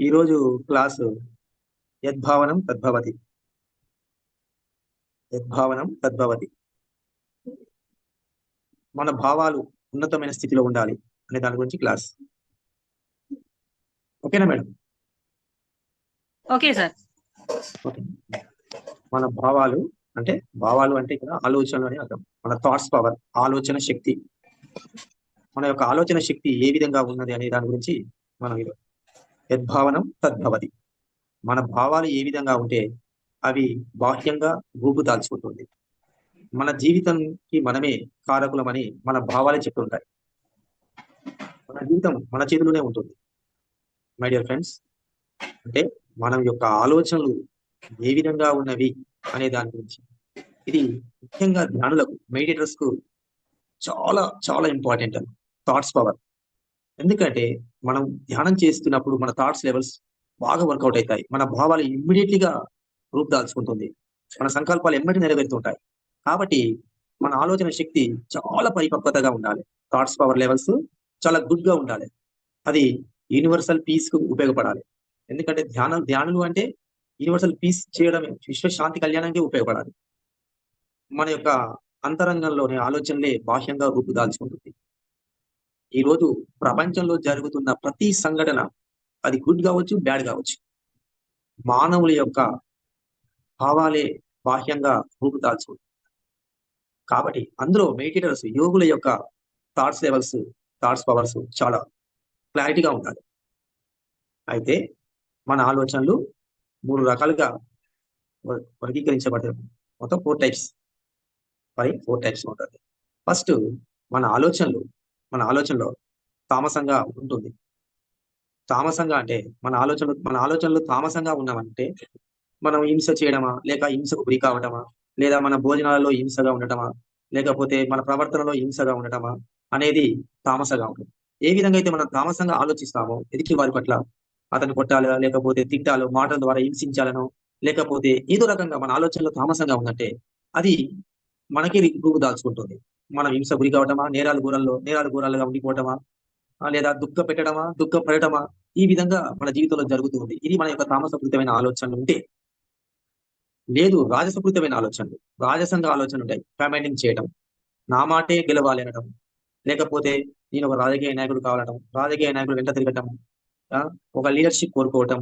ఈరోజు క్లాసు యద్భావనం తద్భవతి. యద్భావనం తద్భవతి. మన భావాలు ఉన్నతమైన స్థితిలో ఉండాలి అనే దాని గురించి క్లాస్. ఓకేనా మేడం? Okay sir. ఓకే. మన భావాలు అంటే భావాలు అంటే ఇక్కడ ఆలోచనలు అని అర్థం. మన థాట్స్ పవర్ ఆలోచన శక్తి. మన యొక్క ఆలోచన శక్తి ఏ విధంగా ఉన్నది అనే దాని గురించి మనం ఈరోజు యద్భావనం తద్భవతి. మన భావాలు ఏ విధంగా ఉంటే అవి బాహ్యంగా గూపు దాల్చుకుంటుంది మన జీవితంకి మనమే కారకులమని మన భావాలే చెప్తుంటాయి. మన జీవితం మన చేతిలోనే ఉంటుంది. మై డియర్ ఫ్రెండ్స్ అంటే మనం యొక్క ఆలోచనలు ఏ విధంగా ఉన్నవి అనే దాని గురించి. ఇది ముఖ్యంగా జ్ఞానులకు మెడిటేటర్స్కు చాలా చాలా ఇంపార్టెంట్. Thoughts power. ఎందుకంటే మనం ధ్యానం చేస్తున్నప్పుడు మన థాట్స్ లెవెల్స్ బాగా వర్కౌట్ అవుతాయి. మన భావాలు ఇమ్మీడియట్లీగా రూపుదాల్చుకుంటుంది మన సంకల్పాలు ఎమ్మటి నెరవేరుతుంటాయి. కాబట్టి మన ఆలోచన శక్తి చాలా పరిపక్వతగా ఉండాలి. థాట్స్ పవర్ లెవెల్స్ చాలా గుడ్గా ఉండాలి. అది యూనివర్సల్ పీస్కు ఉపయోగపడాలి. ఎందుకంటే ధ్యానం ధ్యానులు అంటే యూనివర్సల్ పీస్ చేయడమే విశ్వశాంతి కళ్యాణానికి ఉపయోగపడాలి. మన యొక్క అంతరంగంలోని ఆలోచనలే బాహ్యంగా రూపుదాల్చుకుంటుంది ఈ రోజు ప్రపంచంలో జరుగుతున్న ప్రతి సంఘటన అది గుడ్ కావచ్చు బ్యాడ్ కావచ్చు. మానవుల యొక్క భావాలే బాహ్యంగా రూపుదాల్చు కాబట్టి అందులో మెడిటేటర్స్ యోగుల యొక్క థాట్స్ లెవెల్స్ థాట్స్ పవర్స్ చాలా క్లారిటీగా ఉండాలి. అయితే మన ఆలోచనలు మూడు రకాలుగా వర్గీకరించబడ్డాయి. మొత్తం ఫోర్ టైప్స్ మరి ఫోర్ టైప్స్ ఉంటుంది ఫస్ట్ మన ఆలోచనలు మన ఆలోచనలో తామసంగా ఉంటుంది. తామసంగా అంటే మన ఆలోచనలు మన ఆలోచనలు తామసంగా ఉన్నామంటే మనం హింస చేయడమా? లేక హింసకు గురి కావటమా? లేదా మన భోజనాలలో హింసగా ఉండటమా? లేకపోతే మన ప్రవర్తనలో హింసగా ఉండటమా? అనేది తామసగా ఉంటుంది. ఏ విధంగా అయితే మనం తామసంగా ఆలోచిస్తామో ఎదుటి వారి పట్ల అతను కొట్టాలో? లేకపోతే తిట్టాలో మాటల ద్వారా హింసించాలనో? లేకపోతే ఏదో రకంగా మన ఆలోచనలో తామసంగా ఉందంటే అది మనకి రూపు దాల్చుకుంటుంది. మనం హింస గురి కావటమా? నేరాలు గూరల్లో నేరాలు గూరాలుగా ఉండిపోవటమా? లేదా దుఃఖ పెట్టడమా? దుఃఖ పడటమా? ఈ విధంగా మన జీవితంలో జరుగుతూ ఉంది. ఇది మన యొక్క తామసపూరితమైన ఆలోచనలు ఉంటే లేదు రాజసపూరితమైన ఆలోచనలు. రాజసంఘ ఆలోచనలు ఉంటాయి. కమాండింగ్ చేయడం నా మాటే గెలవాలి అనడం లేకపోతే నేను ఒక రాజకీయ నాయకుడు కావాలటం రాజకీయ నాయకుడు వెంట తిరగటం ఒక లీడర్షిప్ కోరుకోవటం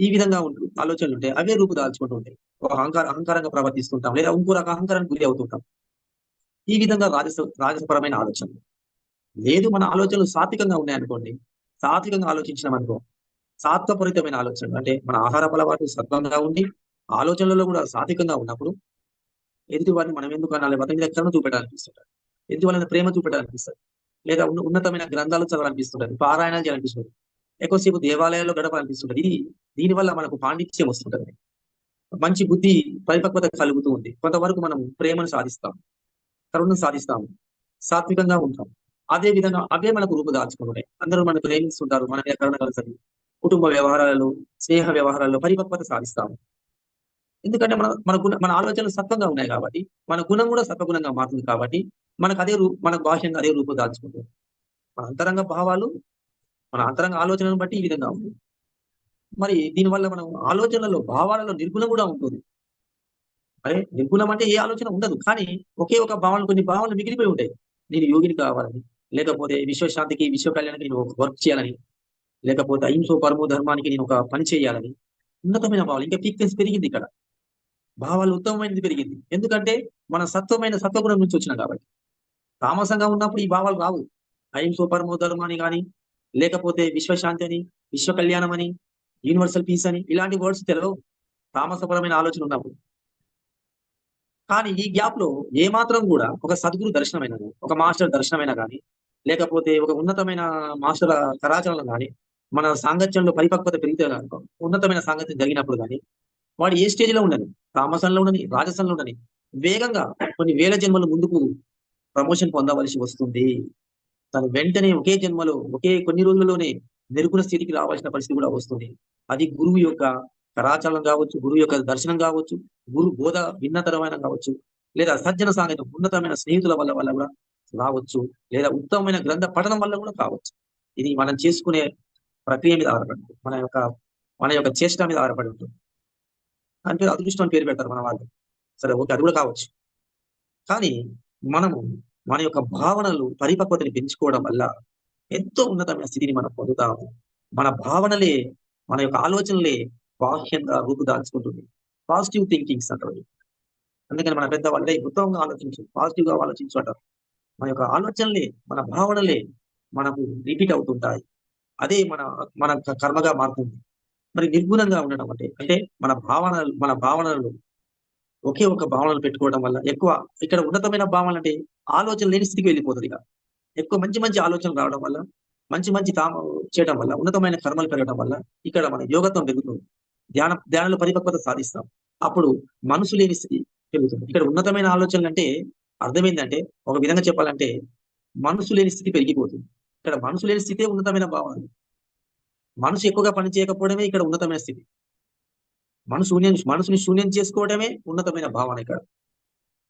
ఈ విధంగా ఉంటు ఆలోచనలు ఉంటాయి. అవే రూపు దాల్చుకుంటూ ఉంటాయి. ఒక అహంకార అహంకారంగా ప్రవర్తిస్తుంటాం. లేదా ఇంకో రక అహంకారానికి గురి అవుతుంటాం. ఈ విధంగా రాజస రాజసపరమైన ఆలోచనలు. లేదు మన ఆలోచనలు సాత్వికంగా ఉన్నాయనుకోండి సాత్వికంగా ఆలోచించినాం అనుకో సాత్వపూరితమైన ఆలోచనలు. అంటే మన ఆహార అలవాటు సత్వంగా ఉండి ఆలోచనలలో కూడా సాత్వికంగా ఉన్నప్పుడు ఎదుటి వారిని మనం ఎందుకు అనాలి? అతని మీద కరుణ చూపెట్టాలనిపిస్తుంటారు ఎదుటి వాళ్ళని ప్రేమ చూపెట్టాలనిపిస్తారు లేదా ఉన్నతమైన గ్రంథాలు చదవాలనిపిస్తుంటారు పారాయణాలు చేయాలనిపిస్తుంది ఎక్కువసేపు దేవాలయాల్లో గడపాలనిపిస్తుంటది. ఇది దీనివల్ల మనకు పాండిత్యం వస్తుంటది. మంచి బుద్ధి పరిపక్వత కలుగుతూ ఉంది. కొంతవరకు మనం ప్రేమను సాధిస్తాం. కరుణను సాధిస్తాము. సాత్వికంగా ఉంటాం. అదే విధంగా అవే మనకు రూపుదాల్చుకుంటున్నాయి అందరూ మనకు ప్రేమిస్తుంటారు. మన మీద కరుణ కలుగుతుంది కుటుంబ వ్యవహారాలలో స్నేహ వ్యవహారాల్లో పరిపక్వత సాధిస్తాము. ఎందుకంటే మన మన గుణ మన ఆలోచనలు సత్వంగా ఉన్నాయి కాబట్టి మన గుణం కూడా సత్వగుణంగా మారుతుంది కాబట్టి మనకు అదే రూ మనకు బాహ్యంగా అదే రూపు దాల్చుకుంటుంది మన అంతరంగ భావాలు మన అంతరంగ ఆలోచనను బట్టి ఈ విధంగా ఉంది. మరి దీనివల్ల మనం ఆలోచనలలో భావాలలో నిర్గుణం కూడా ఉంటుంది. నిర్గుణం అంటే ఏ ఆలోచన ఉండదు. కానీ ఒకే ఒక భావన కొన్ని భావనలు మిగిలిపోయి ఉంటాయి. నేను యోగిని కావాలని లేకపోతే విశ్వశాంతికి విశ్వ కళ్యాణానికి నేను ఒక వర్క్ చేయాలని లేకపోతే అహింసో పరమో ధర్మానికి నేను ఒక పని చేయాలని ఉన్నతమైన భావాలు ఇంకా పీక్నెస్ పెరిగింది ఇక్కడ. భావాలు ఉత్తమమైనది పెరిగింది. ఎందుకంటే మన సత్వమైన సత్వగుణం నుంచి వచ్చినాం కాబట్టి. తామసంగా ఉన్నప్పుడు ఈ భావాలు రావు. అహింసో పరమో ధర్మాన్ని కానీ లేకపోతే విశ్వశాంతి అని విశ్వ కళ్యాణం అని యూనివర్సల్ పీస్ అని ఇలాంటి వర్డ్స్ తెలవు తామసపరమైన ఆలోచన ఉన్నప్పుడు. కానీ ఈ గ్యాప్లో ఏ మాత్రం కూడా ఒక సద్గురు దర్శనమైన ఒక మాస్టర్ దర్శనమైన కానీ లేకపోతే ఒక ఉన్నతమైన మాస్టర్ కరాచరణలు కానీ మన సాంగత్యంలో పరిపక్వత పెరిగితే ఉన్నతమైన సాంగత్యం జరిగినప్పుడు కానీ వాడు ఏ స్టేజ్లో ఉండని? తామసంలో ఉండని? రాజసంలో ఉండని? వేగంగా కొన్ని వేల జన్మల ముందుకు ప్రమోషన్ పొందవలసి వస్తుంది. తను వెంటనే ఒకే జన్మలో ఒకే కొన్ని రోజుల్లోనే నిర్గుణ స్థితికి రావాల్సిన పరిస్థితి కూడా వస్తుంది. అది గురువు యొక్క కరాచలం కావచ్చు గురువు యొక్క దర్శనం కావచ్చు గురు బోధ భిన్నతరమైన కావచ్చు లేదా సజ్జన సాంగత్యం ఉన్నతమైన స్నేహితుల వల్ల వల్ల కూడా రావచ్చు లేదా ఉత్తమమైన గ్రంథ పఠనం వల్ల కూడా కావచ్చు. ఇది మనం చేసుకునే ప్రక్రియ మీద ఆధారపడి మన యొక్క మన యొక్క చేష్ట మీద ఆధారపడి ఉంటుంది. అంటే అదృష్టం పేరు పెడతారు మన వాళ్ళు. సరే ఓకే అది కూడా కావచ్చు. కానీ మనము మన యొక్క భావనలు పరిపక్వతని పెంచుకోవడం వల్ల ఎంతో ఉన్నతమైన స్థితిని మనం పొందుతాము. మన భావనలే మన యొక్క ఆలోచనలే బాహ్యంగా రూపుదాల్చుకుంటుంది పాజిటివ్ థింకింగ్స్ అంటారు అందుకని మన పెద్దవాళ్ళే ఉత్తమంగా ఆలోచించు పాజిటివ్గా ఆలోచించు అంటారు. మన యొక్క ఆలోచనలే మన భావనలే మనకు రిపీట్ అవుతుంటాయి. అదే మన మన కర్మగా మారుతుంది. మరి నిర్గుణంగా ఉండడం అంటే అంటే మన భావన మన భావనలు ఒకే ఒక భావనలు పెట్టుకోవడం వల్ల ఎక్కువ ఇక్కడ ఉన్నతమైన భావనలు అంటే ఆలోచన లేని స్థితికి వెళ్ళిపోతుంది ఇక. ఎక్కువ మంచి మంచి ఆలోచనలు రావడం వల్ల మంచి మంచి తాము చేయడం వల్ల ఉన్నతమైన కర్మలు పెరగడం వల్ల ఇక్కడ మన యోగత్వం పెరుగుతుంది. ధ్యాన ధ్యానంలో పరిపక్వత సాధిస్తాం. అప్పుడు మనసు లేని స్థితి పెరుగుతుంది. ఇక్కడ ఉన్నతమైన ఆలోచనలు అంటే అర్థం ఒక విధంగా చెప్పాలంటే మనసు లేని స్థితి పెరిగిపోతుంది. ఇక్కడ మనసు లేని స్థితే ఉన్నతమైన భావన మనసు ఎక్కువగా పని చేయకపోవడమే ఇక్కడ ఉన్నతమైన స్థితి. మనసు శూన్యం మనసుని శూన్యం చేసుకోవడమే ఉన్నతమైన భావన ఇక్కడ.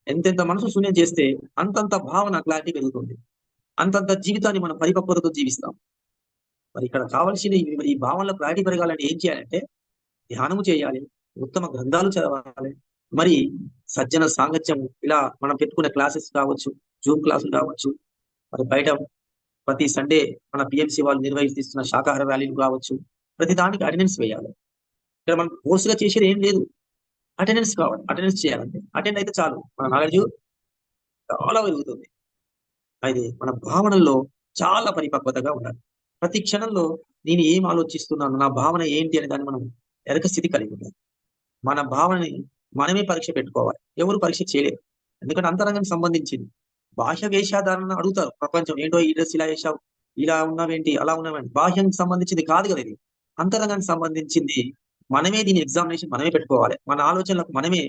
ఎంతెంత మనసు శూన్యం చేస్తే అంతంత భావన క్లారిటీ పెరుగుతుంది. అంతంత జీవితాన్ని మనం పరిపక్వతతో జీవిస్తాం. మరి ఇక్కడ కావాల్సిన ఈ- ఈ భావనలో క్లారిటీ పెరగాలంటే ఏం చేయాలంటే ధ్యానము చేయాలి ఉత్తమ గ్రంథాలు చదవాలి. మరి సజ్జన సాంగత్యం ఇలా మనం పెట్టుకునే క్లాసెస్ కావచ్చు జూమ్ క్లాసులు కావచ్చు మరి బయట ప్రతి సండే మన పిఎంసి వాళ్ళు నిర్వహిస్తున్న శాకాహార ర్యాలీలు కావచ్చు ప్రతి దానికి అటెండెన్స్ వేయాలి. ఇక్కడ మనం కోర్సుగా చేసేది ఏం లేదు. అటెండెన్స్ కావాలి అటెండెన్స్ చేయాలంటే. అటెండ్ అయితే చాలు. మన నాలెడ్జ్ చాలా పెరుగుతుంది. అయితే మన భావనల్లో చాలా పరిపక్వతగా ఉండాలి. ప్రతి క్షణంలో నేను ఏం ఆలోచిస్తున్నాను నా భావన ఏంటి అనే దాన్ని మనం ఎరక స్థితి కలిగి ఉంటుంది మన భావనని మనమే పరీక్ష పెట్టుకోవాలి. ఎవరు పరీక్ష చేయలేరు. ఎందుకంటే అంతరంగానికి సంబంధించింది. బాహ్య వేషాధారణ అడుగుతారు. ప్రపంచం ఏంటో ఈ డ్రెస్ ఇలా వేసావు ఇలా ఉన్నావేంటి అలా ఉన్నావేంటి. బాహ్యానికి సంబంధించింది కాదు కదా ఇది. అంతరంగానికి సంబంధించింది మనమే దీని ఎగ్జామినేషన్ మనమే పెట్టుకోవాలి. మన ఆలోచనలకు మనమే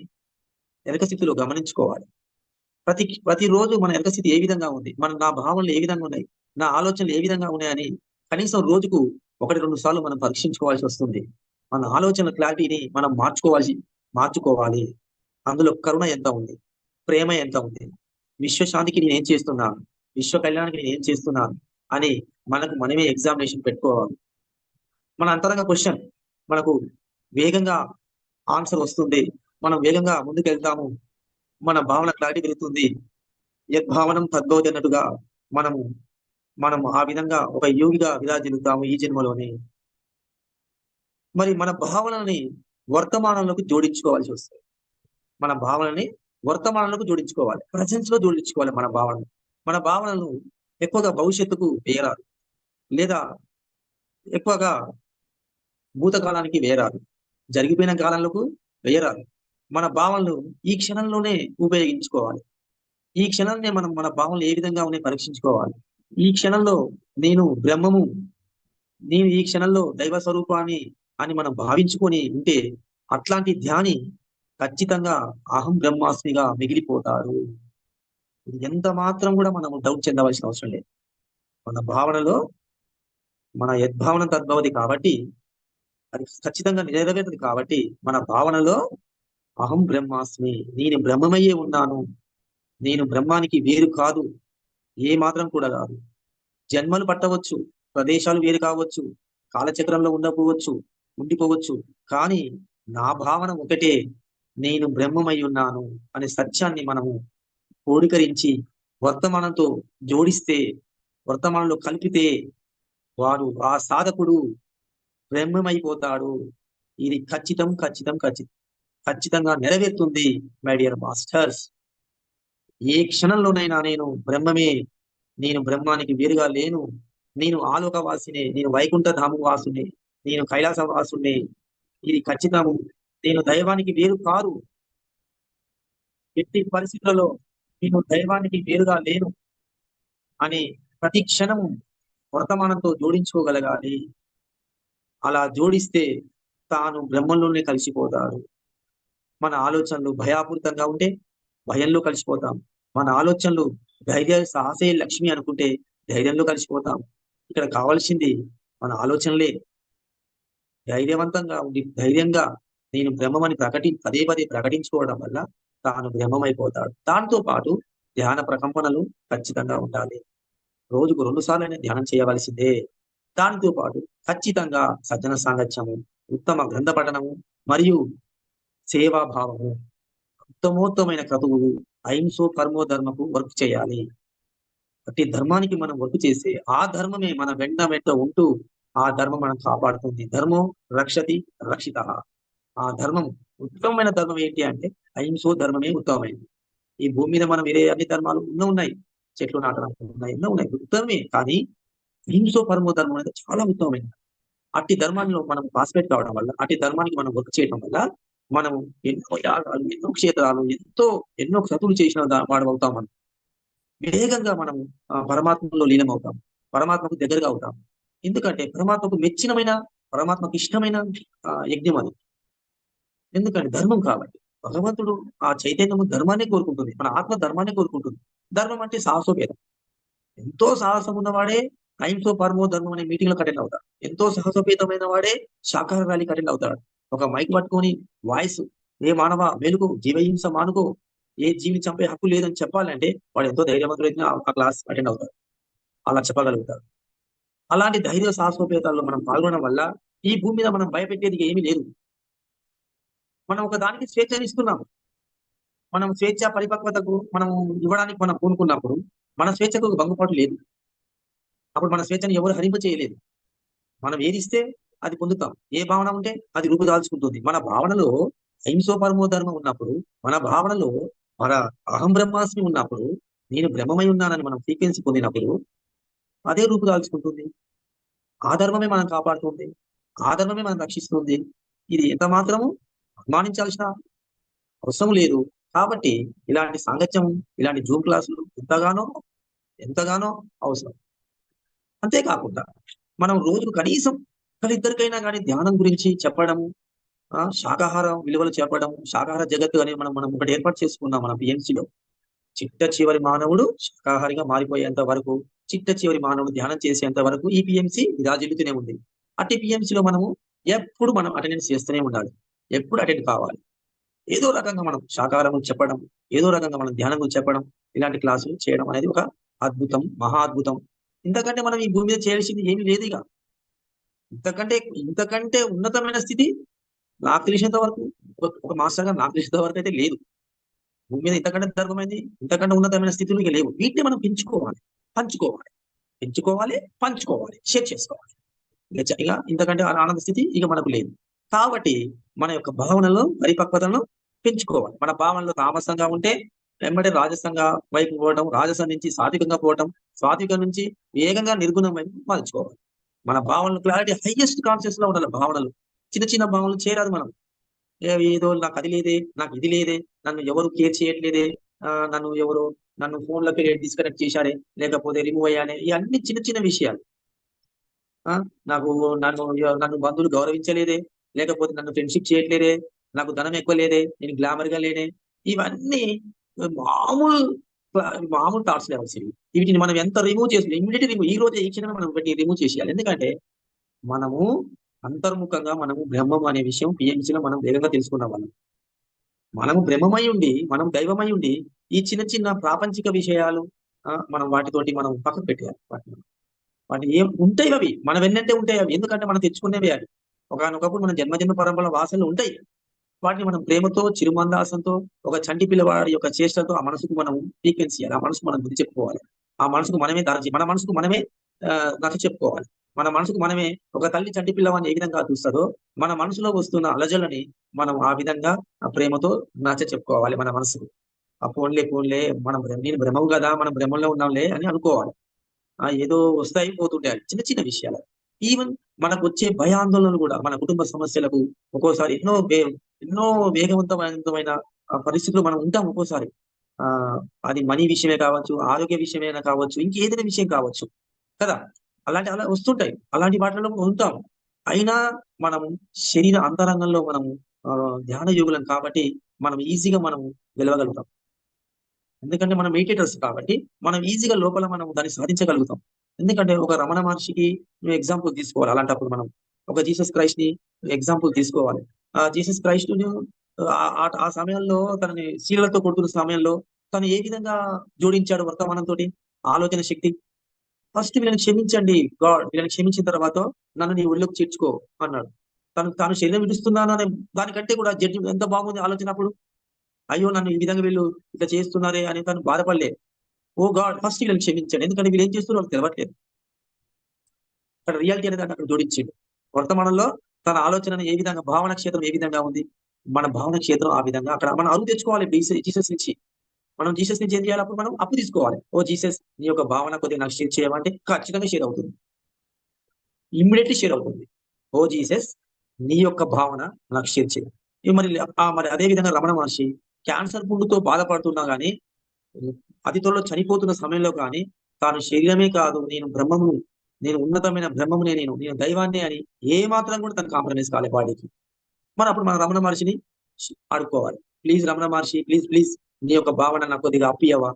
ఎరక స్థితిలో గమనించుకోవాలి. ప్రతి ప్రతిరోజు మన ఎరక స్థితి ఏ విధంగా ఉంది? మన నా భావనలు ఏ విధంగా ఉన్నాయి? నా ఆలోచనలు ఏ విధంగా ఉన్నాయని కనీసం రోజుకు ఒకటి రెండు సార్లు మనం పరీక్షించుకోవాల్సి వస్తుంది. మన ఆలోచన క్లారిటీని మనం మార్చుకోవాల్సి మార్చుకోవాలి. అందులో కరుణ ఎంత ఉంది? ప్రేమ ఎంత ఉంది? విశ్వశాంతికి నేను ఏం చేస్తున్నాను విశ్వ కళ్యాణానికి నేను ఏం చేస్తున్నాను అని మనకు మనమే ఎగ్జామినేషన్ పెట్టుకోవాలి. మన అంతరంగ క్వశ్చన్ మనకు వేగంగా ఆన్సర్ వస్తుంది. మనం వేగంగా ముందుకెళ్తాము. మన భావన క్లారిటీ పెరుగుతుంది. యద్భావనం తద్భవతి అన్నట్టుగా మనము మనం ఆ విధంగా ఒక యోగిగా విరాజిల్లుతాము ఈ జన్మలోనే. మరి మన భావనని వర్తమానంలోకి జోడించుకోవాల్సి వస్తుంది. మన భావనని వర్తమానంలోకి జోడించుకోవాలి. ప్రజెన్స్లో జోడించుకోవాలి మన భావన మన భావనను ఎక్కువగా భవిష్యత్తుకు వేయరాదు. లేదా ఎక్కువగా భూతకాలానికి వేయరాదు. జరిగిపోయిన కాలంలోకి వేయరాదు. మన భావనలు ఈ క్షణంలోనే ఉపయోగించుకోవాలి. ఈ క్షణంలో మనం మన భావనలు ఏ విధంగా ఉన్నాయి పరీక్షించుకోవాలి. ఈ క్షణంలో నేను బ్రహ్మము నేను ఈ క్షణంలో దైవ స్వరూపాన్ని అని మనం భావించుకొని ఉంటే అట్లాంటి ధ్యాని ఖచ్చితంగా అహం బ్రహ్మాస్మిగా మిగిలిపోతారు. ఇది ఎంత మాత్రం కూడా మనం డౌట్ చెందవలసిన అవసరం లేదు. మన భావనలో మన యద్భావన తద్భవతి కాబట్టి అది ఖచ్చితంగా నెరవేరుతుంది కాబట్టి మన భావనలో అహం బ్రహ్మాస్మి నేను బ్రహ్మమయ్యే ఉన్నాను నేను బ్రహ్మానికి వేరు కాదు ఏ మాత్రం కూడా కాదు. జన్మలు పట్టవచ్చు ప్రదేశాలు వేరు కావచ్చు కాలచక్రంలో ఉండకపోవచ్చు ఉండిపోవచ్చు. కానీ నా భావన ఒకటే నేను బ్రహ్మమై ఉన్నాను అనే సత్యాన్ని మనము కోడికరించి వర్తమానంతో జోడిస్తే వర్తమానంలో కలిపితే వాడు ఆ సాధకుడు బ్రహ్మమైపోతాడు. ఇది ఖచ్చితం ఖచ్చితం ఖచ్చితం ఖచ్చితంగా నెరవేరుతుంది మై డియర్ మాస్టర్స్ ఏ క్షణంలోనైనా నేను బ్రహ్మమే నేను బ్రహ్మానికి వేరుగా లేను. నేను ఆలోకవాసినే నేను వైకుంఠ ధాము వాసుని నేను కైలాస ఇది ఖచ్చితము. నేను దైవానికి వేరు కాదు ఎట్టి పరిస్థితులలో నేను దైవానికి వేరుగా లేను అని ప్రతి క్షణము వర్తమానంతో జోడించుకోగలగాలి. అలా జోడిస్తే తాను బ్రహ్మంలోనే కలిసిపోతాడు. మన ఆలోచనలు భయాపూరితంగా ఉంటే భయంలో కలిసిపోతాం. మన ఆలోచనలు ధైర్య సాహసే లక్ష్మి అనుకుంటే ధైర్యంలో కలిసిపోతాం. ఇక్కడ కావాల్సింది మన ఆలోచనలే. ధైర్యవంతంగా ఉండి ధైర్యంగా నేను బ్రహ్మమని ప్రకటి పదే పదే ప్రకటించుకోవడం వల్ల తాను బ్రహ్మమైపోతాడు. దాంతో పాటు ధ్యాన ప్రకంపనలు ఖచ్చితంగా ఉండాలి. రోజుకు రెండు సార్లు ధ్యానం చేయవలసిందే. దానితో పాటు ఖచ్చితంగా సజ్జన సాంగత్యము ఉత్తమ గ్రంథ పఠనము మరియు సేవాభావము ఉత్తమోత్తమైన క్రతువు అహింసో కర్మో ధర్మకు వర్క్ చేయాలి. ప్రతి ధర్మానికి మనం వర్క్ చేస్తే ఆ ధర్మమే మన వెంట వెంట ఉంటూ ఆ ధర్మం మనం కాపాడుతుంది. ధర్మం రక్షతి రక్షిత. ఆ ధర్మం ఉత్తమమైన ధర్మం ఏంటి అంటే అహింసో ధర్మమే ఉత్తమమైనది. ఈ భూమి మీద మనం వేరే అన్ని ధర్మాలు ఎన్నో ఉన్నాయి. చెట్లు నాటడం ఉన్నాయి ఎన్నో ఉన్నాయి. ఉత్తమమే కానీ అహింసో పరమో ధర్మం అనేది చాలా ఉత్తమమైనది. అట్టి ధర్మాల్లో మనం పాస్పేట్ కావడం వల్ల అట్టి ధర్మానికి మనం వర్క్ చేయడం వల్ల మనం ఎన్నో యాగాలు ఎన్నో క్షేత్రాలు ఎంతో ఎన్నో క్రతువులు చేసిన వాడు అవుతాం మనం. వేగంగా మనం ఆ, పరమాత్మలో లీనమవుతాం. పరమాత్మకు దగ్గరగా అవుతాం. ఎందుకంటే పరమాత్మకు మెచ్చినమైన పరమాత్మకు ఇష్టమైన యజ్ఞం అది. ఎందుకంటే ధర్మం కాబట్టి. భగవంతుడు ఆ చైతన్యము ధర్మాన్ని కోరుకుంటుంది. మన ఆత్మ ధర్మాన్ని కోరుకుంటుంది. ధర్మం అంటే సాహసోపేతం ఎంతో సాహసం ఉన్నవాడే అహింసో పరమో ధర్మం అనే మీటింగ్లో అటెండ్ అవుతాడు. ఎంతో సాహసోపేతమైన వాడే శాకాహార ర్యాలీకి అటెండ్ అవుతాడు. ఒక మైక్ పట్టుకొని వాయిస్ ఏ మానవ మెలుగు జీవహింస మానుకో ఏ జీవి చంపే హక్కు లేదని చెప్పాలంటే వాడు ఎంతో ధైర్యవంతుడైతే ఆ క్లాస్ అటెండ్ అవుతాడు. అలా చెప్పగలుగుతాడు. అలాంటి ధైర్య సాహసోపేతాల్లో మనం పాల్గొనడం వల్ల ఈ భూమి మీద మనం భయపెట్టేది ఏమీ లేదు. మనం ఒక దానికి స్వేచ్ఛని ఇస్తున్నాం మనం స్వేచ్ఛ పరిపక్వతకు మనం ఇవ్వడానికి మనం పూనుకున్నప్పుడు మన స్వేచ్ఛకు భంగపాటు లేదు. అప్పుడు మన స్వేచ్ఛను ఎవరు హరింప చేయలేదు. మనం ఏది ఇస్తే అది పొందుతాం. ఏ భావన ఉంటే అది రూపుదాల్చుకుంటుంది. మన భావనలో అహింసో ధర్మం ఉన్నప్పుడు మన భావనలో మన అహం బ్రహ్మాస్మి ఉన్నప్పుడు నేను బ్రహ్మమై ఉన్నానని మనం ఫ్రీక్వెన్సీ పొందినప్పుడు అదే రూపుదాల్చుకుంటుంది ఆ ధర్మమే మనం కాపాడుతుంది. ఆ ధర్మమే మనం రక్షిస్తుంది. ఇది ఎంత మాత్రము? అనుమానించాల్సిన అవసరం లేదు. కాబట్టి ఇలాంటి సాంగత్యం ఇలాంటి జూమ్ క్లాసులు ఎంతగానో ఎంతగానో అవసరం. అంతేకాకుండా మనం రోజుకు కనీసం ఒకరిద్దరికైనా కానీ ధ్యానం గురించి చెప్పడము శాకాహారం విలువలు చెప్పడం శాకాహార జగత్తు అనేది మనం మనం ఒకటి ఏర్పాటు చేసుకున్నాం మన పిఎంసిలో చిట్ట చివరి మానవుడు శాకాహారిగా మారిపోయేంత వరకు చిట్ట చివరి మానవుడు ధ్యానం చేసేంత వరకు ఈ పిఎంసి విరాజిల్లుతూనే ఉంది. అట్టి PMC లో మనము ఎప్పుడు మనం అటెండెన్స్ చేస్తూనే ఉండాలి. ఎప్పుడు అటెండ్ కావాలి. ఏదో రకంగా మనం శాకాహారం చెప్పడం ఏదో రకంగా మనం ధ్యానం గురించి చెప్పడం ఇలాంటి క్లాసులు చేయడం అనేది ఒక అద్భుతం మహా అద్భుతం. ఇంతకంటే మనం ఈ భూమి మీద చేయాల్సింది ఏమీ లేదు ఇక. ఇంతకంటే ఇంతకంటే ఉన్నతమైన స్థితి నాకు తెలిసినంత వరకు ఒక- ఒక మాస్టర్గా నాకు తెలిసినంత వరకు అయితే లేదు. భూమి మీద ఇంతకంటే ధర్మమైంది ఇంతకంటే ఉన్నతమైన స్థితులు ఇక లేవు. వీటిని మనం పెంచుకోవాలి. పంచుకోవాలి. పెంచుకోవాలి పంచుకోవాలి. షేర్ చేసుకోవాలి. ఇక ఇంతకంటే ఆ ఆనంద స్థితి ఇక మనకు లేదు. కాబట్టి మన యొక్క భావనలో పరిపక్వతను పెంచుకోవాలి. మన భావనలో తామసంగా ఉంటే వెంబడే రాజసంగా వైపు పోవడం రాజసం నుంచి సాత్వికంగా పోవడం సాత్వికం నుంచి వేగంగా నిర్గుణం వైపు మార్చుకోవాలి మన భావనలు క్లారిటీ హైయెస్ట్ కాన్షియస్లో ఉండాలి. భావనలు. చిన్న చిన్న భావనలు చేరాదు మనం. ఏదో నాకు అది లేదే నాకు ఇది లేదే నన్ను ఎవరు కేర్ చేయట్లేదే నన్ను ఎవరు నన్ను ఫోన్లకి డిస్కనెక్ట్ చేశారే లేకపోతే రిమూవ్ అయ్యానే ఇవన్నీ చిన్న చిన్న విషయాలు. ఆ నాకు నన్ను నన్ను బంధువులు గౌరవించలేదే లేకపోతే నన్ను ఫ్రెండ్షిప్ చేయట్లేదే నాకు ధనం ఎక్కువ లేదే నేను గ్లామర్గా లేనే ఇవన్నీ మామూలు మామూలు థాట్స్ లెవెల్స్ ఇవి. వీటిని మనం ఎంత రిమూవ్ చేసి ఇమీడియట్ రిమూవ్ ఈ రోజే ఈ క్షణమే మనం రిమూవ్ చేసేయాలి. ఎందుకంటే మనము అంతర్ముఖంగా మనము బ్రహ్మం అనే విషయం పిఎంసీలో మనం వేగంగా తెలుసుకున్న వాళ్ళం. మనము బ్రహ్మమై ఉండి మనం దైవమై ఉండి ఈ చిన్న చిన్న ప్రాపంచిక విషయాలు మనం వాటితోటి మనం పక్కకు పెట్టేయాలి వాటిని. వాటి ఏం ఉంటాయి అవి? మన వెన్నంటే ఉంటాయి అవి? ఎందుకంటే మనం తెచ్చుకునేవి అవి. ఒకనొకప్పుడు మన జన్మజన్మ పరంపర వాసనలు ఉంటాయి. వాటిని మనం ప్రేమతో చిరుమందాసంతో ఒక చంటి పిల్లవాడి యొక్క చేష్టతో ఆ మనసుకు మనం ఫ్రీక్వెన్సీ ఆ మనసుకు మనం గురి చెప్పుకోవాలి. ఆ మనసుకు మనమే దరచి మన మనసుకు మనమే నచ్చ చెప్పుకోవాలి. మన మనసుకు మనమే ఒక తల్లి చంటి పిల్లవాన్ని ఏ విధంగా చూస్తుందో మన మనసులో వస్తున్న అలజలని మనం ఆ విధంగా ఆ ప్రేమతో నచ్చ చెప్పుకోవాలి మన మనసుకు. ఆ పోన్లే పోన్లే మనం నేను భ్రమవు కదా మనం భ్రమంలో ఉన్నాంలే అని అనుకోవాలి. ఆ ఏదో వస్తాయి పోతుంటాయి చిన్న చిన్న విషయాలు. ఈవెన్ మనకు వచ్చే భయాందోళనలు కూడా మన కుటుంబ సమస్యలకు ఒక్కోసారి ఎన్నో ఎన్నో వేగవంతమైన ఆ, పరిస్థితులు మనం ఉంటాం ఒక్కోసారి. ఆ అది మనీ విషయమే కావచ్చు ఆరోగ్య విషయమైనా కావచ్చు ఇంకేదైనా విషయం కావచ్చు. కదా? అలాంటి అలా వస్తుంటాయి. అలాంటి వాటిలో ఉంటాం అయినా మనం శరీర అంతరంగంలో మనము ధ్యాన యోగులం కాబట్టి మనం ఈజీగా మనం గెలవగలుగుతాం ఎందుకంటే మనం మెడిటేటర్స్ కాబట్టి మనం ఈజీగా లోపల మనం దాన్ని సాధించగలుగుతాం. ఎందుకంటే ఒక రమణ మహర్షికి నువ్వు ఎగ్జాంపుల్ తీసుకోవాలి. అలాంటప్పుడు మనం ఒక జీసస్ క్రైస్ట్ని ఎగ్జాంపుల్ తీసుకోవాలి. ఆ జీసస్ క్రైస్ట్ ఆ సమయంలో తనని శీలలతో కొడుతున్న సమయంలో తను ఏ విధంగా జోడించాడు వర్తమానంతో ఆలోచన శక్తి. ఫస్ట్ వీళ్ళని క్షమించండి. గాడ్ వీళ్ళని క్షమించిన తర్వాత నన్ను నీ ఒళ్ళోకి చేర్చుకో అన్నాడు. తను తాను శరీరం విడుస్తున్నాను అనే దానికంటే కూడా జడ్జి ఎంత బాగుంది ఆలోచన అప్పుడు? అయ్యో నన్ను ఈ విధంగా వీళ్ళు ఇట్లా చేస్తున్నారే అని తను బాధపడలే. ఓ గాడ్ ఫస్ట్ వీళ్ళని క్షమించండి. ఎందుకంటే వీళ్ళు ఏం చేస్తున్నారో వాళ్ళకి తెలవట్లేదు. అక్కడ రియాలిటీ అనేది అక్కడ జోడించాడు. వర్తమానంలో తన ఆలోచన ఏ విధంగా భావన క్షేత్రం ఏ విధంగా ఉంది? మన భావన క్షేత్రం ఆ విధంగా. అక్కడ మనం అరువు తెచ్చుకోవాలి జీసస్ నుంచి. మనం జీసస్ నుంచి ఏం చేయాలి అప్పుడు మనం అప్పు తీసుకోవాలి. ఓ జీసస్ నీ యొక్క భావన కొద్దిగా నాకు షేర్ చేయమంటే ఖచ్చితంగా షేర్ అవుతుంది. ఇమ్మీడియట్లీ షేర్ అవుతుంది. ఓ జీసస్ నీ యొక్క భావన నాకు షేర్ చేయాలి మరి ఆ మరి అదే విధంగా రమణ మహర్షి క్యాన్సర్ పుండుతో బాధపడుతున్నా గానీ అతి త్వరలో చనిపోతున్న సమయంలో కానీ తాను శరీరమే కాదు నేను బ్రహ్మము నేను ఉన్నతమైన బ్రహ్మమునే నేను నేను దైవాన్ని అని ఏ మాత్రం కూడా తను కాంప్రమైజ్ కాలే బాడీకి. మరి అప్పుడు మన రమణ మహర్షిని ఆడుకోవాలి. Please Ramana Maharshi please please. నీ యొక్క భావన నాకు కొద్దిగా అప్పియవా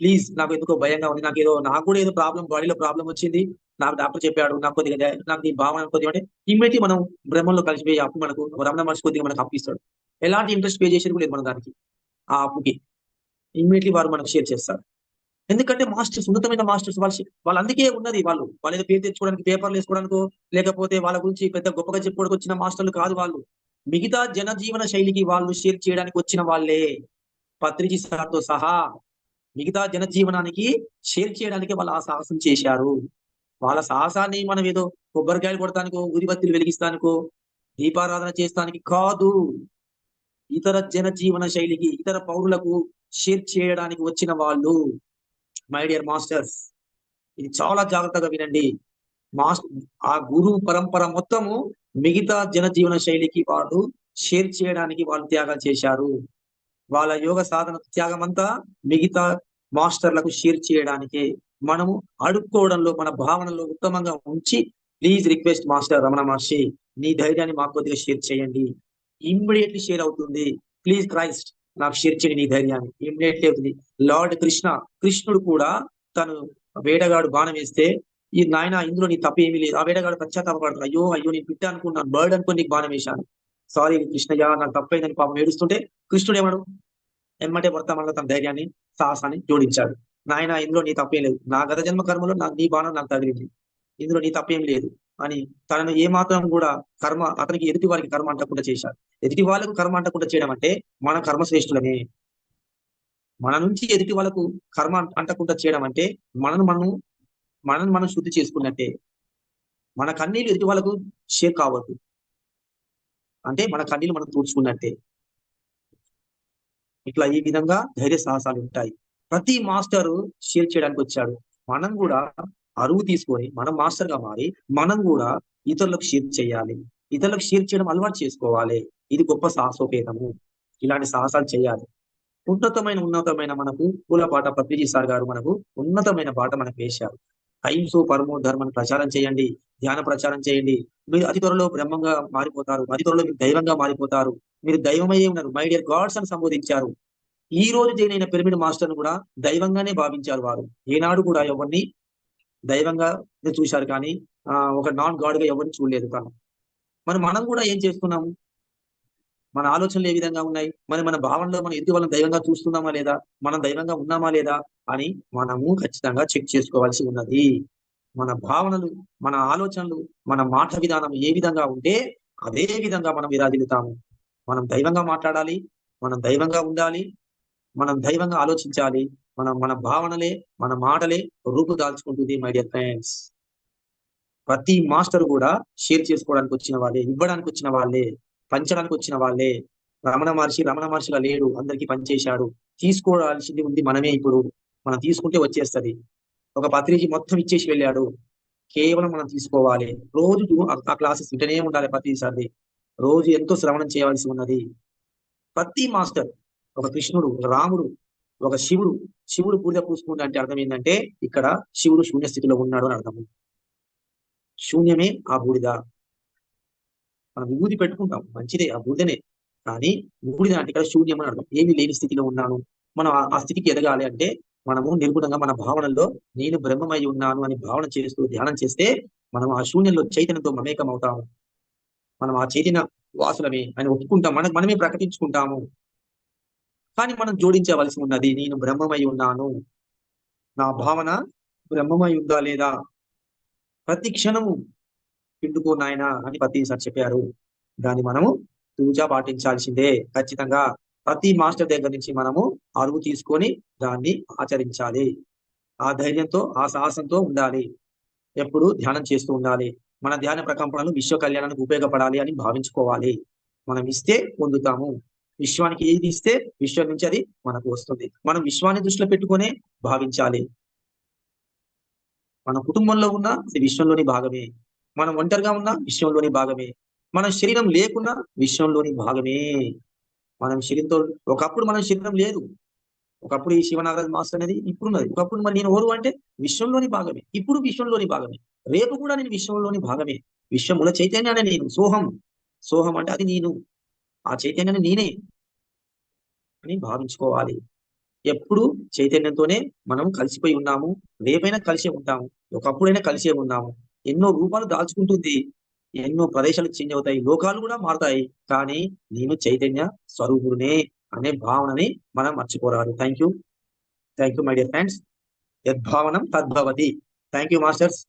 ప్లీజ్ నాకు ఎందుకో భయంగా ఉంది. నాకు ఏదో నాకు కూడా ఏదో ప్రాబ్లం బాడీలో ప్రాబ్లం వచ్చింది. నాకు డాక్టర్ చెప్పాడు నాకు కొద్దిగా నాకు నీ భావన కొద్దిగా అంటే ఇమ్మీడియట్లీ మనం బ్రహ్మంలో కలిసిపోయి అప్పు మనకు రమణ మహర్షి కొద్దిగా మనకు అప్పిస్తాడు. ఎలాంటి ఇంట్రెస్ట్ పే చేసేది కూడా లేదు మన దానికి ఆ అప్పుకి. ఇమ్మీడియట్లీ వారు మనకు షేర్ చేస్తారు. ఎందుకంటే మాస్టర్స్ ఉన్నతమైన మాస్టర్స్ వాళ్ళు వాళ్ళు అందుకే ఉన్నది వాళ్ళు. వాళ్ళు ఏదో పేరు తెచ్చుకోవడానికి పేపర్లు వేసుకోవడానికో లేకపోతే వాళ్ళ గురించి పెద్ద గొప్పగా చెప్పుకోవడానికి వచ్చిన మాస్టర్లు కాదు వాళ్ళు. మిగతా జనజీవన శైలికి వాళ్ళు షేర్ చేయడానికి వచ్చిన వాళ్ళే. పత్రిజీ సార్తో సహా మిగతా జనజీవనానికి షేర్ చేయడానికి వాళ్ళు ఆ సాహసం చేశారు. వాళ్ళ సాహసాన్ని మనం ఏదో కొబ్బరికాయలు కొడతానికో ఉదిబత్తిలు వెలిగిస్తానికో దీపారాధన చేస్తానికి కాదు. ఇతర జనజీవన శైలికి ఇతర పౌరులకు షేర్ చేయడానికి వచ్చిన వాళ్ళు మై డియర్ మాస్టర్స్ ఇది చాలా జాగ్రత్తగా వినండి. మాస్ ఆ గురువు పరంపర మొత్తము మిగతా జనజీవన శైలికి వాళ్ళు షేర్ చేయడానికి వాళ్ళు త్యాగం చేశారు. వాళ్ళ యోగ సాధన త్యాగం అంతా మిగతా మాస్టర్లకు షేర్ చేయడానికి మనము అడుక్కోవడంలో మన భావనలో ఉత్తమంగా ఉంచి please request master Ramana Maharshi నీ ధైర్యాన్ని మాకు కొద్దిగా షేర్ చేయండి. ఇమ్మీడియట్లీ షేర్ అవుతుంది. ప్లీజ్ క్రైస్ట్ నాకు షేర్ చేయండి నీ ధైర్యాన్ని. ఇమ్మీడియట్లీ అవుతుంది. లార్డ్ కృష్ణ కృష్ణుడు కూడా తను వేటగాడు బాణం వేస్తే ఈ నాయన ఇందులో నీ తప్ప ఏమీ లేదు. ఆ వేటగాడు పశ్చాత్తాపడతాడు అయ్యో అయ్యో నేను పిట్ట అనుకున్నాను బర్డ్ అనుకుని నీకు బాణం వేశాను. సారీ కృష్ణయ్య నాకు తప్పైందని పాపం ఏడుస్తుంటే కృష్ణుడు ఏమడు? ఎమ్మటే వర్తమానంలో తన ధైర్యాన్ని సాహసాన్ని జోడించాడు. నాయన ఇందులో నీ తప్పేం లేదు. నా గత జన్మ కర్మలో నాకు నీ బాణం నాకు తగిలింది. ఇందులో నీ తప్పేం లేదు. అని తనను ఏ మాత్రం కూడా కర్మ అతనికి ఎదుటి వారికి కర్మ అంటకుండా చేశాడు. ఎదుటి వాళ్ళకు కర్మ అంటకుండా చేయడం అంటే మన కర్మశ్రేష్ఠులమే. మన నుంచి ఎదుటి వాళ్ళకు కర్మ అంటకుండా చేయడం అంటే మనను మనం మనను మనం శుద్ధి చేసుకున్నట్టే. మన కన్నీళ్ళు ఎదుటి వాళ్ళకు షేక్ కావద్దు. అంటే మన కన్నీళ్ళు మనం తూర్చుకున్నట్టే ఇట్లా ఈ విధంగా ధైర్య సాహసాలు ఉంటాయి. ప్రతి మాస్టర్ షేర్ చేయడానికి వచ్చాడు. మనం కూడా అరువు తీసుకొని మనం మాస్టర్గా మారి మనం కూడా ఇతరులకు షేర్ చేయాలి. ఇతరులకు షేర్ చేయడం అలవాటు చేసుకోవాలి. ఇది గొప్ప సాహసోపేతము. ఇలాంటి సాహసాలు చేయాలి. ఉన్నతమైన ఉన్నతమైన మనకు పూలపాట పత్రిజీ సార్ గారు మనకు ఉన్నతమైన పాట మనకు వేశారు. అహింసో పరమో ధర్మను ప్రచారం చేయండి ధ్యాన ప్రచారం చేయండి. మీరు అతి త్వరలో బ్రహ్మంగా మారిపోతారు అతి త్వరలో మీరు దైవంగా మారిపోతారు. మీరు దైవమయ్యే ఉన్నారు. మై డియర్ గాడ్స్ అని సంబోధించారు. ఈ రోజు జైనైన పిరమిడ్ మాస్టర్ కూడా దైవంగానే భావించారు వారు. ఏనాడు కూడా ఎవరిని దైవంగా చూశారు కానీ ఆ ఒక నాన్ గాడ్గా ఎవరిని చూడలేదు తను. మరి మనం కూడా ఏం చేస్తున్నాము? మన ఆలోచనలు ఏ విధంగా ఉన్నాయి? మరి మన భావనలో మనం ఎదుటి వాళ్ళని దైవంగా చూస్తున్నామా లేదా? మనం దైవంగా ఉన్నామా లేదా అని మనము ఖచ్చితంగా చెక్ చేసుకోవాల్సి ఉన్నది. మన భావనలు మన ఆలోచనలు మన మాట విధానం ఏ విధంగా ఉంటే అదే విధంగా మనం విరాజిల్లుతాము. మనం దైవంగా మాట్లాడాలి మనం దైవంగా ఉండాలి మనం దైవంగా ఆలోచించాలి మనం మన భావనలే మన మాటలే రూపు దాల్చుకుంటుంది మై డియర్ ఫ్రెండ్స్ ప్రతి మాస్టర్ కూడా షేర్ చేసుకోవడానికి వచ్చిన వాళ్ళే ఇవ్వడానికి వచ్చిన వాళ్ళే. పంచడానికి వచ్చిన వాళ్ళే. రమణ మహర్షి రమణ మహర్షిలా లేడు అందరికి పనిచేశాడు. తీసుకోవాల్సింది ఉంది మనమే ఇప్పుడు. మనం తీసుకుంటే వచ్చేస్తది. ఒక పత్రిజీ మొత్తం ఇచ్చేసి వెళ్ళాడు. కేవలం మనం తీసుకోవాలి. రోజు ఆ క్లాసెస్ వింటనే ఉండాలి ప్రతిసారి. రోజు ఎంతో శ్రవణం చేయవలసి ఉన్నది. ప్రతి మాస్టర్ ఒక కృష్ణుడు ఒక రాముడు ఒక శివుడు శివుడు పూజ పూసుకుంటే అంటే అర్థం ఏంటంటే ఇక్కడ శివుడు శూన్య స్థితిలో ఉన్నాడు అని అర్థము. శూన్యమే ఆ బూడిద. మనం విభూతి పెట్టుకుంటాం. మంచిదే ఆ బూడిదనే. కానీ బూడిద అంటే ఇక్కడ శూన్యం అని అర్థం. ఏమి లేని స్థితిలో ఉన్నాను. మనం ఆ స్థితికి ఎదగాలి అంటే మనము నిర్గుణంగా మన భావనల్లో నేను బ్రహ్మమై ఉన్నాను అని భావన చేస్తూ ధ్యానం చేస్తే మనం ఆ శూన్యంలో చైతన్యంతో మమేకం అవుతాము మనం ఆ చైతన్య వాసులమే అని ఒప్పుకుంటాం. మనకు మనమే ప్రకటించుకుంటాము. కానీ మనం జోడించవలసి ఉన్నది నేను బ్రహ్మమై ఉన్నాను. నా భావన బ్రహ్మమై ఉందా లేదా? ప్రతి క్షణము పిండుకో నాయన అని ప్రతిసారి చెప్పారు. దాన్ని మనము తూచా పాటించాల్సిందే. ఖచ్చితంగా ప్రతి మాస్టర్ దగ్గర నుంచి మనము అరువు తీసుకొని దాన్ని ఆచరించాలి. ఆ ధైర్యంతో ఆ సాహసంతో ఉండాలి. ఎప్పుడు ధ్యానం చేస్తూ ఉండాలి. మన ధ్యాన ప్రకంపనలు విశ్వ కళ్యాణానికి ఉపయోగపడాలి అని భావించుకోవాలి. మనం ఇస్తే పొందుతాము. విశ్వానికి ఏది ఇస్తే విశ్వం నుంచి అది మనకు వస్తుంది. మనం విశ్వాన్ని దృష్టిలో పెట్టుకునే భావించాలి. మన కుటుంబంలో ఉన్న అది విశ్వంలోని భాగమే. మనం ఒంటరిగా ఉన్న విశ్వంలోని భాగమే. మన శరీరం లేకున్నా విశ్వంలోని భాగమే. మనం శరీరంతో ఒకప్పుడు మన శరీరం లేదు. ఒకప్పుడు ఈ శివనాగరాజ్ మాస్టర్ అనేది ఇప్పుడు ఉన్నది ఒకప్పుడు మరి నేను ఓరు అంటే విశ్వంలోని భాగమే. ఇప్పుడు విశ్వంలోని భాగమే. రేపు కూడా నేను విశ్వంలోని భాగమే. విశ్వముల చైతన్యాన్ని నేను సోహం. సోహం అంటే అది నేను. ఆ చైతన్యాన్ని నేనే అని భావించుకోవాలి. ఎప్పుడు చైతన్యంతోనే మనం కలిసిపోయి ఉన్నాము. రేపైనా కలిసే ఉంటాము. ఒకప్పుడైనా కలిసే ఉన్నాము. ఎన్నో రూపాలు దాల్చుకుంటుంది. ఎన్నో ప్రదేశాలు చేంజ్ అవుతాయి. లోకాలు కూడా మారుతాయి. కానీ నేను చైతన్య స్వరూపుడునే అనే భావనని మనం మర్చిపోరాదు. Thank you thank you my dear friends యద్భావనం తద్భవతి. Thank you masters